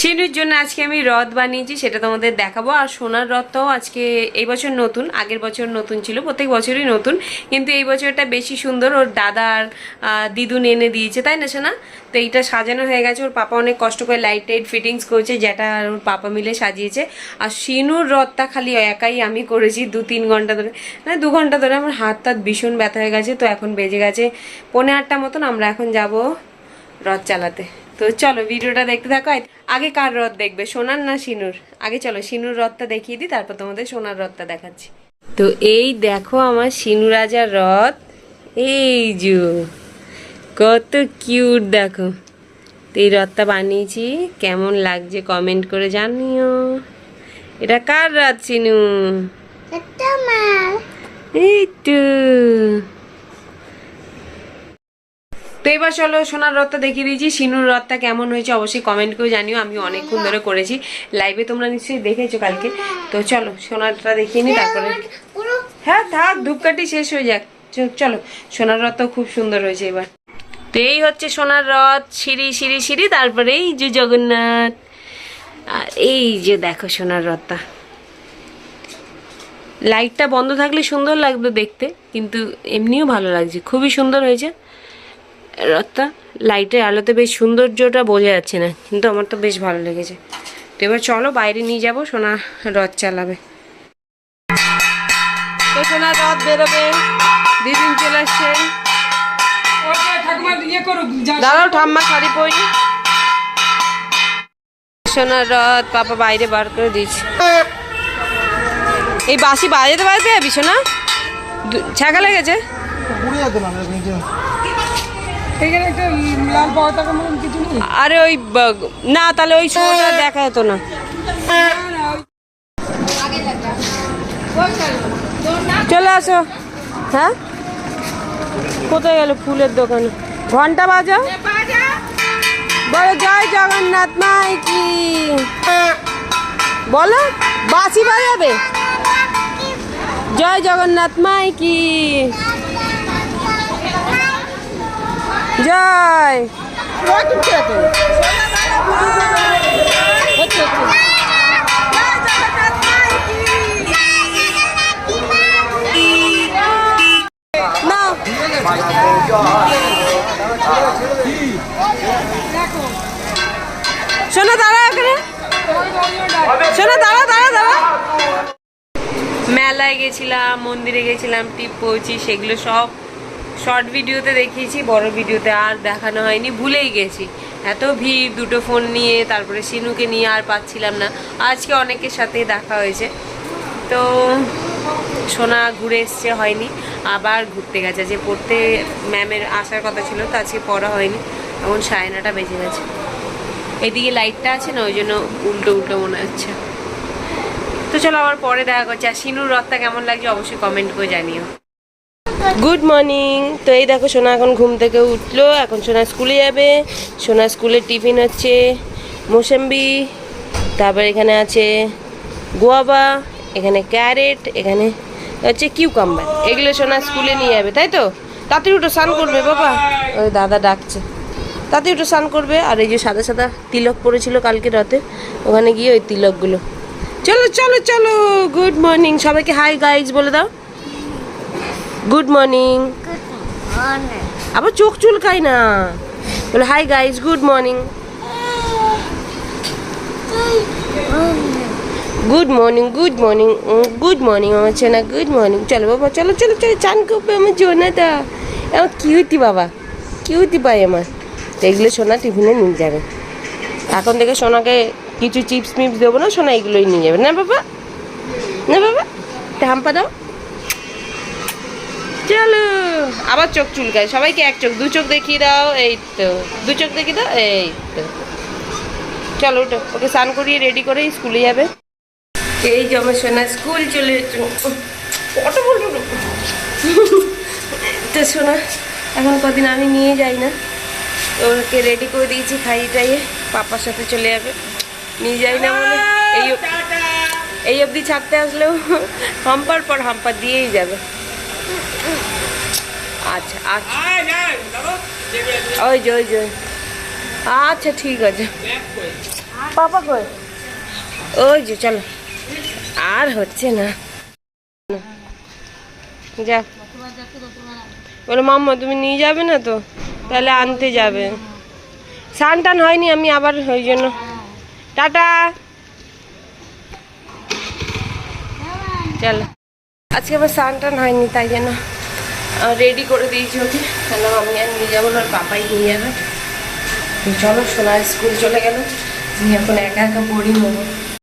শিনুর জন্য আজকে আমি রথ বানিয়েছি সেটা তোমাদের দেখাবো। আর সোনার রথটাও আজকে এই বছর নতুন আগের বছর নতুন ছিল প্রত্যেক বছরই নতুন। কিন্তু এই বছরটা বেশি সুন্দর ওর দাদার আহ, দিদুন এনে দিয়েছে তাই না সোনা? তো এইটা সাজানো হয়ে গেছে ওর পাপা অনেক কষ্ট করে লাইট টাইট ফিটিংস করেছে যেটা আর ওর পাপা মিলে সাজিয়েছে। আর শিনুর রথটা খালি একাই আমি করেছি দু তিন ঘণ্টা ধরে। মানে দু ঘণ্টা ধরে আমার হাত টাত ভীষণ ব্যথা হয়ে গেছে তো এখন বেজে গেছে পৌনে আটটা মতন আমরা এখন যাব রথ চালাতে। তো চলো ভিডিওটা দেখতে থাকো। আগে কার রথ দেখবে? সোনার না সিনুর? আগে চলো সিনুর রথটা দেখিয়ে দিই তারপর তোমাদের সোনার রথটা দেখাচ্ছি। তো এই দেখো আমার সিনু রাজার রথ। এই যো কত কিউট দেখো। তো এই রথটা বানিয়েছি কেমন লাগছে কমেন্ট করে জানিও। এটা কার রথ সিনু? এই তো। তো এবার চলো সোনার রথটা দেখিয়ে দিয়েছি সিনুর রথটা কেমন হয়েছে অবশ্যই কমেন্ট করে জানিও। আমি অনেকক্ষণ ধরে করেছি। লাইভে তোমরা নিশ্চয়ই দেখেছ কালকে। তো চলো সোনারটা দেখিয়ে নি তারপরে হ্যাঁ থাক ধূপকাঠি শেষ হয়ে যাক। চলো সোনার রথ খুব সুন্দর হয়েছে এবার। তো এই হচ্ছে সোনার রথ সিঁড়ি সিঁড়ি সিঁড়ি তারপরে এই যে জগন্নাথ। আর এই যে দেখো সোনার রথটা। লাইটটা বন্ধ থাকলে সুন্দর লাগবে দেখতে কিন্তু এমনিও ভালো লাগছে। খুবই সুন্দর হয়েছে। রথটা লাইটের আলোতে বেশ সৌন্দর্যটা বোঝা যাচ্ছে না কিন্তু আমার তো বেশ ভালো লেগেছে। তো এবার চলো বাইরে নিয়ে যাব সোনা রথ চালাবে। তো সোনা রথ বেরোবে দিদিন চলে আসছে। ইয়ে দাঁড়াও ঠাম্মা শাড়ি পরি। সোনার রথ পাপা বাইরে বার করে দিয়েছে। এই বাসি বাজাতে বাজাতে যাবি সোনা? ছ্যাঁকা লেগেছে? আরে ওই না, তাহলে ওই শোটা দেখা যেত না। চলে আসো। হ্যাঁ? কোথায় গেল ফুলের দোকানে? ঘণ্টা বাজা বলো, জয় জগন্নাথ মাই কি বলো বাসি বাজাবে? জয় জগন্নাথ মাই কি জয়। দাঁড়া মেলায় গেছিলাম মন্দিরে গেছিলাম টিপ পৌঁছি সেগুলো সব শর্ট ভিডিওতে দেখিয়েছি, বড় ভিডিওতে আর দেখানো হয়নি, ভুলেই গেছি। এত ভিড়, দুটো ফোন নিয়ে, তারপরে সিনুকে নিয়ে আর পাচ্ছিলাম না। আজকে অনেকের সাথেই দেখা হয়েছে। তো সোনা ঘুরে এসছে, হয়নি। আবার ঘুরতে গেছে। যে পড়তে ম্যামের আসার কথা ছিল, তো আজকে পড়া হয়নি। এখন সাড়ে নটা বেজে গেছে। এদিকে লাইটটা আছে না, ওই জন্য উল্টো উল্টো মনে হচ্ছে। তো চলো আবার পরে দেখা করছি। আর সিনুর রথটা কেমন লাগছে, অবশ্যই কমেন্ট করে জানিও। গুড মর্নিং তো এই দেখো, সোনা এখন ঘুম থেকে উঠল। এখন সোনা স্কুলে যাবে। সোনা স্কুলে টিফিন হচ্ছে মোসাম্বি, তারপর এখানে আছে গোয়াবা, এখানে ক্যারেট, এখানে হচ্ছে কিউকাম্বার। এগুলো সোনা স্কুলে নিয়ে যাবে, তাই তো? তাতে উঠো, স্নান করবে, বাবা। ওই দাদা ডাকছে। তাতে একটু স্নান করবে। আর এই যে সাদা সাদা তিলক পড়েছিল কালকে রাতে, ওখানে গিয়ে ওই তিলকগুলো। চলো চলো চলো। গুড মর্নিং সবাইকে হাই গাইজ বলে দাও। গুড মর্নিং আবার চোখ চুলকাই না। বলে hi guys good morning good morning good morning good morning আমার ছেনা গুড মর্নিং চলো বাবা চলো চলো চলো চান করবে আমার জোনাটা আমার কিউটি বাবা কিউটি পাই আমার। এগুলো সোনা টিফিনে নিয়ে যাবে। এখন থেকে সোনাকে কিছু চিপস মিপস দেবো না সোনা এগুলোই নিয়ে যাবে। না বাবা? না বাবা? হাম্পা দাও। চলো। আবার চোখ চুলকায়। সবাইকে এক চোখ দু চোখ দেখিয়ে দাও এই তো। দু চোখ দেখিয়ে দাও এই তো। চলো ওটো ওকে স্নান করিয়ে রেডি করে স্কুলে যাবে। এই আমার সোনা স্কুল চলে কত বলব তো সোনা এখন কদিন আমি নিয়ে যাই না। ওকে রেডি করে দিয়েছি খাইয়ে টাইয়ে। পাপার সাথে চলে যাবে। নিয়ে যাই না বলে এই এই অবধি ছাড়তে আসলেও হাম্পার পর হাম্পার দিয়েই যাবে। আচ্ছা আচ্ছা। ওই যে ওই যে। আচ্ছা ঠিক আছে। পাপা কই? ওই যে চলো। আর হচ্ছে না। যা। বলে মাম্মা তুমি নিয়ে যাবে না তো? তাহলে আনতে যাবে। স্নান টান হয়নি আমি আবার ওই জন্য। টাটা। চলো। আজকে আবার স্নান টান হয়নি, তাই জন্য। রেডি করে দিয়েছি ওকে। কেন আমি আর নিয়ে যাব ওর পাপাই নিয়ে যাবে। চলো সোনার স্কুল চলে গেল। এখন একা একা পড়ি নেব